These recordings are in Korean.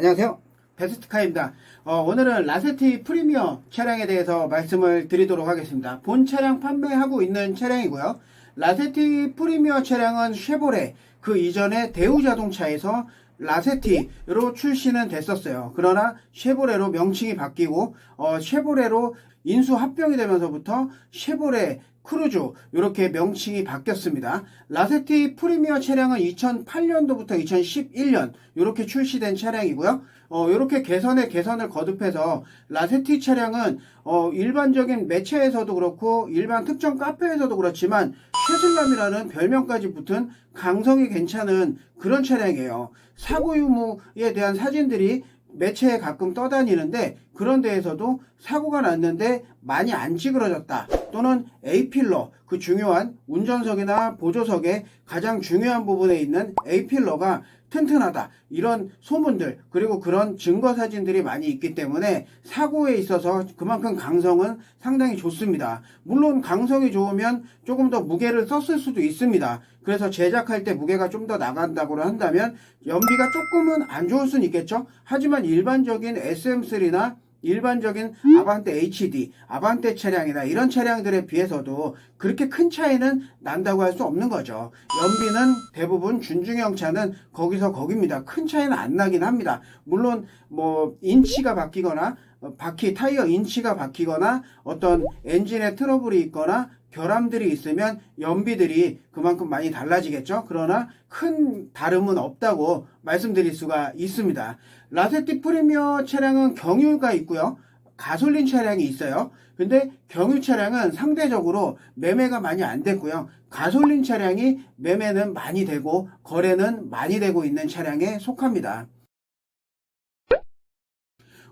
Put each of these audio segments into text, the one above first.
안녕하세요. 베스트카입니다. 어, 오늘은 라세티 프리미어 차량에 대해서 말씀을 드리도록 하겠습니다. 본 차량 판매하고 있는 차량이고요. 라세티 프리미어 차량은 쉐보레, 그 이전에 대우 자동차에서 라세티로 출시는 됐었어요. 그러나 쉐보레로 명칭이 바뀌고 어, 쉐보레로 인수 합병이 되면서부터 쉐보레 크루즈 이렇게 명칭이 바뀌었습니다. 라세티 프리미어 차량은 2008년도부터 2011년 이렇게 출시된 차량이고요. 어, 이렇게 개선에 개선을 거듭해서 라세티 차량은 어, 일반적인 매체에서도 그렇고 일반 특정 카페에서도 그렇지만 쉐슬람이라는 별명까지 붙은 강성이 괜찮은 그런 차량이에요. 사고 유무에 대한 사진들이 매체에 가끔 떠다니는데 그런 데에서도 사고가 났는데 많이 안 찌그러졌다. 또는 A필러 그 중요한 운전석이나 보조석의 가장 중요한 부분에 있는 A필러가 튼튼하다. 이런 소문들 그리고 그런 증거 사진들이 많이 있기 때문에 사고에 있어서 그만큼 강성은 상당히 좋습니다. 물론 강성이 좋으면 조금 더 무게를 썼을 수도 있습니다. 그래서 제작할 때 무게가 좀 더 나간다고 한다면 연비가 조금은 안 좋을 수는 있겠죠? 하지만 일반적인 SM3나 일반적인 아반떼 HD, 아반떼 차량이나 이런 차량들에 비해서도 그렇게 큰 차이는 난다고 할 수 없는 거죠. 연비는 대부분 준중형 차는 거기서 거기입니다. 큰 차이는 안 나긴 합니다. 물론 뭐 인치가 바뀌거나 어, 바퀴 타이어 인치가 바뀌거나 어떤 엔진에 트러블이 있거나 결함들이 있으면 연비들이 그만큼 많이 달라지겠죠. 그러나 큰 다름은 없다고 말씀드릴 수가 있습니다. 라세티 프리미어 차량은 경유가 있고요. 가솔린 차량이 있어요. 근데 경유 차량은 상대적으로 매매가 많이 안 됐고요. 가솔린 차량이 매매는 많이 되고 거래는 많이 되고 있는 차량에 속합니다.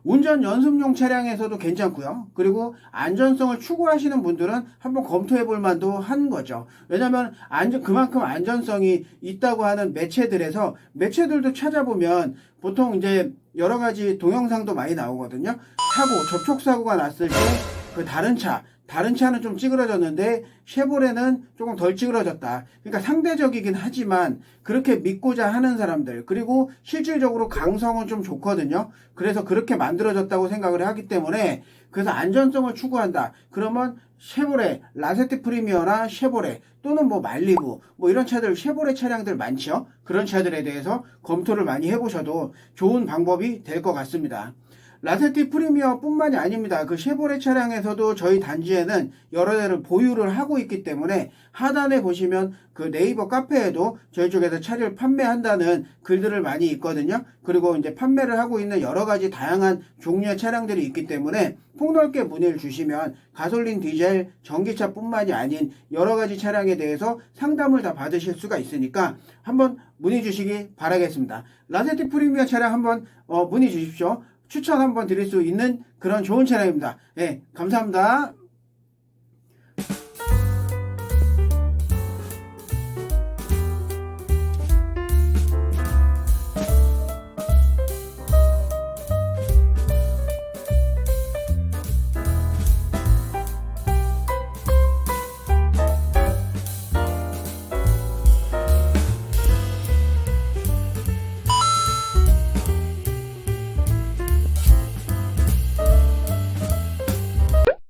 운전 연습용 차량에서도 괜찮고요. 그리고 안전성을 추구하시는 분들은 한번 검토해 볼 만도 한 거죠. 왜냐면 안전 그만큼 안전성이 있다고 하는 매체들에서 매체들도 찾아보면 보통 이제 여러 가지 동영상도 많이 나오거든요. 사고 접촉 사고가 났을 때 그 다른 차 다른 차는 좀 찌그러졌는데 쉐보레는 조금 덜 찌그러졌다. 그러니까 상대적이긴 하지만 그렇게 믿고자 하는 사람들 그리고 실질적으로 강성은 좀 좋거든요. 그래서 그렇게 만들어졌다고 생각을 하기 때문에 그래서 안전성을 추구한다. 그러면 쉐보레, 라세트 프리미어나 쉐보레 또는 뭐 말리부 뭐 이런 차들 쉐보레 차량들 많죠. 그런 차들에 대해서 검토를 많이 해보셔도 좋은 방법이 될 것 같습니다. 라세티 프리미어 뿐만이 아닙니다. 그 쉐보레 차량에서도 저희 단지에는 여러 대를 보유를 하고 있기 때문에 하단에 보시면 그 네이버 카페에도 저희 쪽에서 차를 판매한다는 글들을 많이 있거든요. 그리고 이제 판매를 하고 있는 여러 가지 다양한 종류의 차량들이 있기 때문에 폭넓게 문의를 주시면 가솔린, 디젤, 전기차 뿐만이 아닌 여러 가지 차량에 대해서 상담을 다 받으실 수가 있으니까 한번 문의 주시기 바라겠습니다. 라세티 프리미어 차량 한번 어, 문의 주십시오. 추천 한번 드릴 수 있는 그런 좋은 차량입니다. 예, 감사합니다.